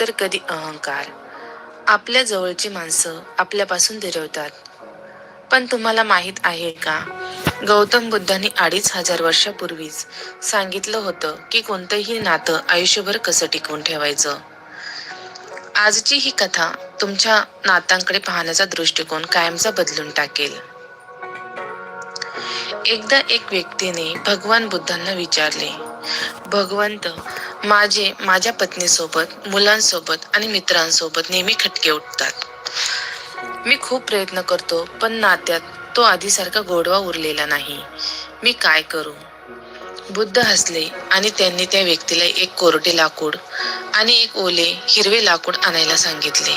तर कधी अहंकार. आपल्या जवळची माणसं आपल्यापासून दुरवतात पण तुम्हाला माहीत आहे का? गौतम बुद्धांनी अडीच हजार वर्षापूर्वीच सांगितलं होतं की कोणतंही नातं आयुष्यभर कसं टिकवून ठेवायचं? आजची ही कथा तुमच्या नातांकडे पाहण्याचा दृष्टिकोन कायमचा बदलून टाकेल. एकदा एक व्यक्तीने भगवान बुद्धांना विचारले भगवंत माझे माझ्या पत्नीसोबत मुलांसोबत आणि मित्रांसोबत नेहमी खटके उठतात. मी खूप प्रयत्न करतो पण नात्यात तो आधीसारखा गोडवा उरलेला नाही. मी काय करू? बुद्ध हसले आणि त्यांनी त्या व्यक्तीला एक कोरडे लाकूड आणि एक ओले हिरवे लाकूड आणायला सांगितले.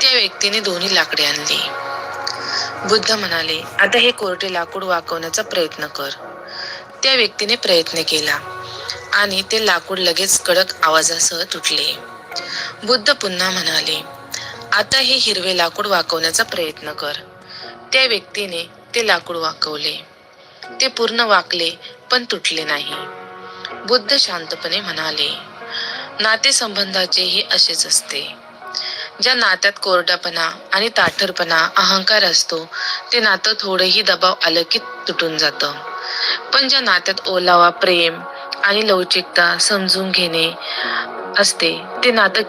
त्या व्यक्तीने दोन्ही लाकडे आणली. बुद्ध म्हणाले आता हे कोरडे लाकूड वाकवण्याचा प्रयत्न कर. त्या व्यक्तीने प्रयत्न केला. आणि ते लाकूड लगेच कडक आवाजासह तुटले. बुद्ध पुन्हा म्हणाले आता हे हिरवे लाकूड वाकवण्याचा प्रयत्न कर. त्या व्यक्तीने ते लाकूड वाकवले. ते पूर्ण वाकले पण तुटले नाही. बुद्ध शांतपणे म्हणाले नातेसंबंधाचेही असेच असते. ज्या नात्यात कोरडापणा आणि ताठरपणा अहंकार असतो ते नातं थोडंही दबाव आलं की तुटून जातं. पण ज्या नात्यात ओलावा प्रेम आणि लवचिकता समजून घेणे असते. ते नातं